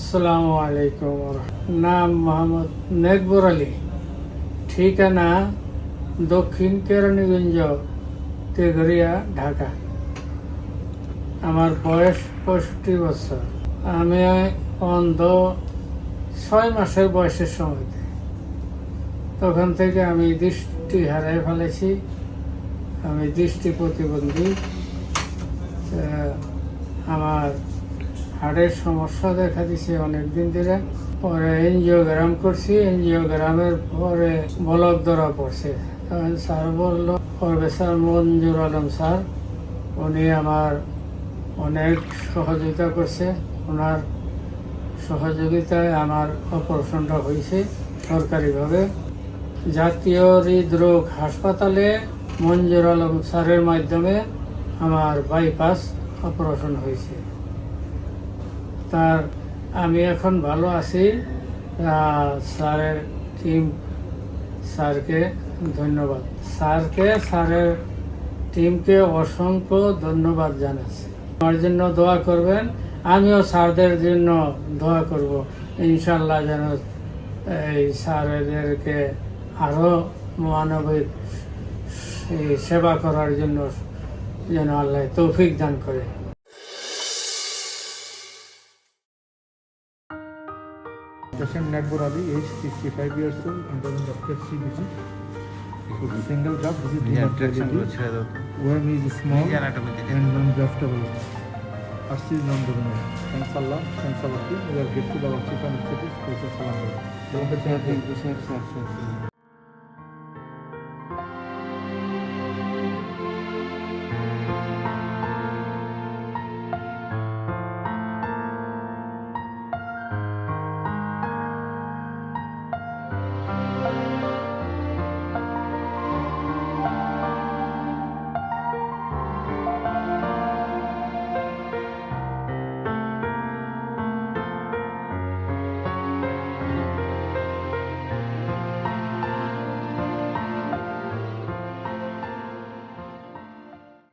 আসসালামু আলাইকুম নাম মোহাম্মদ নেকবর আলী। ঠিকানা দক্ষিণ কেরানীগঞ্জ, তেঘরিয়া, ঢাকা। আমার বয়স পঁয়ষট্টি বছর। আমি অন্ধ ছয় মাসের বয়সের সময়তে। তখন থেকে আমি দৃষ্টি হারাই ফেলেছি। আমি দৃষ্টি প্রতিবন্ধী। আমার হাড়ের সমস্যা দেখা দিছে অনেক দিন ধরে। পরে এনজিওগ্রাম করছি এনজিওগ্রামের পরে বলক ধরা পড়ছে। স্যার বলল প্রফেসর মঞ্জুর আলম স্যার। উনি আমার অনেক সহযোগিতা করছে। ওনার সহযোগিতায় আমার অপারেশনটা হয়েছে সরকারিভাবে। জাতীয় হৃদরোগ হাসপাতালে মঞ্জুর আলম স্যারের মাধ্যমে আমার বাইপাস অপারেশন হয়েছে। তার, আমি এখন ভালো আছি। স্যারের টিম স্যারকে ধন্যবাদ। স্যারকে, স্যারের টিমকে অসংখ্য ধন্যবাদ জানাচ্ছি। আমার জন্য দোয়া করবেন, আমিও স্যারদের জন্য দোয়া করব। ইনশাল্লাহ যেন এই স্যারদেরকে আরও মানবিক সেবা করার জন্য যেন আল্লাহ তৌফিক দান করে। Patient Nakbur Ali, age 65 years old, undergoing Dr. CBC. Single graft, this is তো। Worm is small and non-graftable. RC is non-dominant. Thanks Allah, thanks Allah. We are grateful our chief anesthetic, Professor Salam. Thank you, sir.